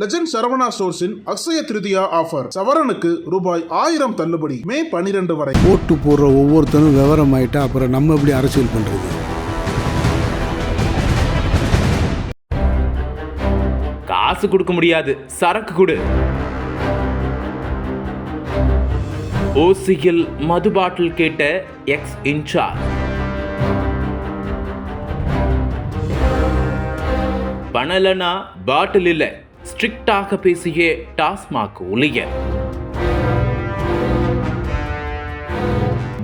Legend Saravana ஸ்டோர்ஸின் Akshaya Tritiya offer சவரனுக்கு ரூபாய் ஆயிரம் தள்ளுபடி. மே பனிரெண்டு வரை. ஓட்டு போடுற ஒவ்வொருத்தரும் விவரம் ஆயிட்டா அப்புறம் நம்ம எப்படி அரசியல் பண்றது? காசு கொடுக்க முடியாது. சரக்கு கொடு. ஓசியில் மது பாட்டில் கேட்ட எக்ஸ் இன்சார்ஜ் பணலனா பாட்டில் இல்ல. ஸ்ட்ரிக்டாக பேசிய டாஸ்மாக் ஊழியர்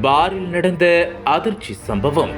பாரில் நடந்த அதிர்ச்சி சம்பவம்.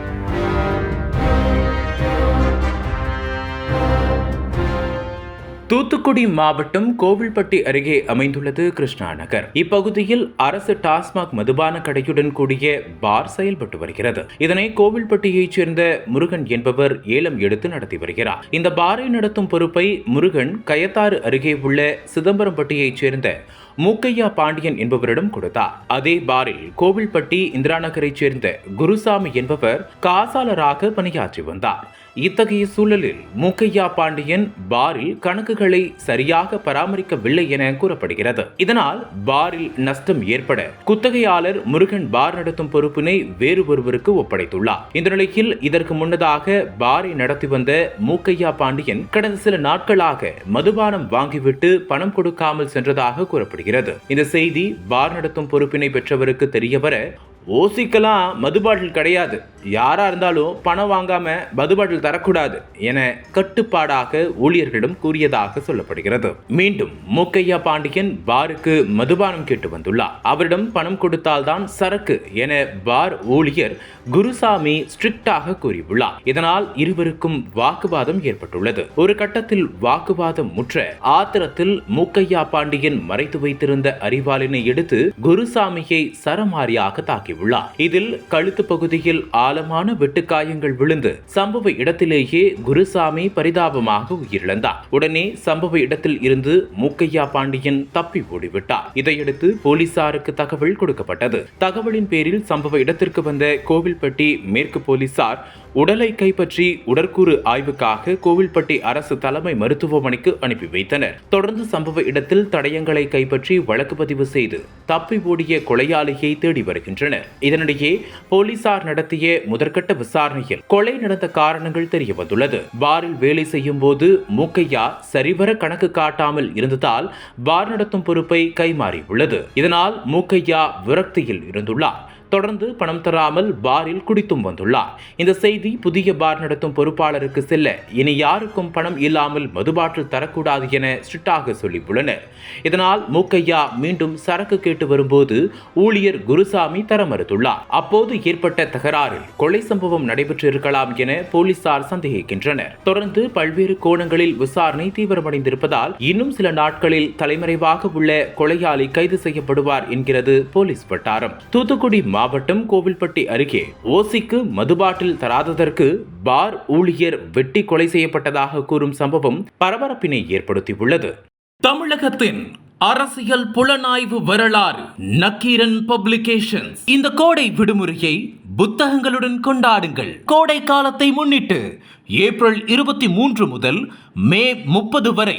தூத்துக்குடி மாவட்டம் கோவில்பட்டி அருகே அமைந்துள்ளது கிருஷ்ணா நகர். இப்பகுதியில் அரசு டாஸ்மாக் மதுபான கடையுடன் கூடிய பார் செயல்பட்டு வருகிறது. இதனை கோவில்பட்டியைச் சேர்ந்த முருகன் என்பவர் ஏலம் எடுத்து நடத்தி வருகிறார். இந்த பாரை நடத்தும் பொறுப்பை முருகன் கயத்தாறு அருகே உள்ள சிதம்பரம்பட்டியைச் சேர்ந்த மூக்கையா பாண்டியன் என்பவரிடம் கொடுத்தார். அதே பாரில் கோவில்பட்டி இந்திரா நகரைச் சேர்ந்த குருசாமி என்பவர் காசாளராக பணியாற்றி வந்தார். இத்தகைய சூழலில் மூக்கையா பாண்டியன் பாரில் கணக்குகளை சரியாக பராமரிக்கவில்லை என கூறப்படுகிறது. இதனால் பாரில் நஷ்டம் ஏற்பட குத்தகையாளர் முருகன் பார் நடத்தும் பொறுப்பினை வேறு ஒருவருக்கு ஒப்படைத்துள்ளார். இந்த நிலையில் இதற்கு முன்னதாக பாரை நடத்தி வந்த மூக்கையா பாண்டியன் கடந்த சில நாட்களாக மதுபானம் வாங்கிவிட்டு பணம் கொடுக்காமல் சென்றதாக கூறப்படுகிறது. இந்த செய்தி பார் நடத்தும் பொறுப்பினை பெற்றவருக்கு தெரியவர ஓசிக்கெல்லாம் மது பாட்டில் கிடையாது. யாரா இருந்தாலும் பணம் வாங்காம மது பாட்டில் தரக்கூடாது என கட்டுப்பாடாக ஊழியர்களிடம் கூறியதாக சொல்லப்படுகிறது. மீண்டும் மூக்கையா பாண்டியன் பாருக்கு மதுபானம் கேட்டு வந்துள்ளார். அவரிடம் பணம் கொடுத்தால்தான் சரக்கு என பார் ஊழியர் குருசாமி ஸ்ட்ரிக்டாக கூறியுள்ளார். இதனால் இருவருக்கும் வாக்குவாதம் ஏற்பட்டுள்ளது. ஒரு கட்டத்தில் வாக்குவாதம் முற்ற ஆத்திரத்தில் மூக்கையா பாண்டியன் மறைத்து வைத்திருந்த அறிவாளினை எடுத்து குருசாமியை சரமாரியாக தாக்கி ஆளாகியுள்ளார் இதில் கழுத்து பகுதியில் ஆழமான வெட்டுக்காயங்கள் விழுந்து சம்பவ இடத்திலேயே குருசாமி பரிதாபமாக உயிரிழந்தார். உடனே சம்பவ இடத்தில் இருந்து மூக்கையா பாண்டியன் தப்பி ஓடிவிட்டார். இதையடுத்து போலீசாருக்கு தகவல் கொடுக்கப்பட்டது. தகவலின் பேரில் சம்பவ இடத்திற்கு வந்த கோவில்பட்டி மேற்கு போலீசார் உடலை கைப்பற்றி உடற்கூறு ஆய்வுக்காக கோவில்பட்டி அரசு தலைமை மருத்துவமனைக்கு அனுப்பி வைத்தனர். தொடர்ந்து சம்பவ இடத்தில் தடயங்களை கைப்பற்றி வழக்கு பதிவு செய்து தப்பி ஓடிய கொலையாளியை தேடி வருகின்றனர். இதனிடையே போலீசார் நடத்திய முதற்கட்ட விசாரணையில் கொலை நடந்த காரணங்கள் தெரிய வந்துள்ளது பாரில் வேலை செய்யும் போது மூக்கையா சரிவர கணக்கு காட்டாமல் இருந்ததால் பார் நடத்தும் பொறுப்பை கைமாறியுள்ளது. இதனால் மூக்கையா விரக்தியில் இருந்துள்ளார். தொடர்ந்து பணம் தராமல் பாரில் குடித்தும் வந்துள்ளார். இந்த செய்தி புதிய பார் நடத்தும் பொறுப்பாளருக்கு செல்ல இனி யாருக்கும் பணம் இல்லாமல் மதுபாட்டில் தரக்கூடாது என ஸ்ட்ரிக்டாக சொல்லியுள்ளனர். இதனால் மூக்கையா மீண்டும் சரக்கு கேட்டு வரும்போது ஊழியர் குருசாமி தர மறுத்துள்ளார். அப்போது ஏற்பட்ட தகராறில் கொலை சம்பவம் நடைபெற்றிருக்கலாம் என போலீசார் சந்தேகிக்கின்றனர். தொடர்ந்து பல்வேறு கோணங்களில் விசாரணை தீவிரமடைந்திருப்பதால் இன்னும் சில நாட்களில் தலைமறைவாக உள்ள கொலையாளி கைது செய்யப்படுவார் என்கிறது போலீஸ் வட்டாரம். தூத்துக்குடி மாவட்டம் கோவில்பட்டி அருகே ஓசிக்கு மதுபாட்டில் தராததற்கு பார் ஊழியர் வெட்டி கொலை செய்யப்பட்டதாக கூறும் சம்பவம் பரபரப்பினை ஏற்படுத்தியுள்ளது. தமிழகத்தின் அரசியல் புலனாய்வு வரலாறு நக்கீரன் பப்ளிகேஷன்ஸ். இந்த கோடை விடுமுறையை புத்தகங்களுடன் கொண்டாடுங்கள். கோடை காலத்தை முன்னிட்டு ஏப்ரல் இருபத்தி மூன்று முதல் மே முப்பது வரை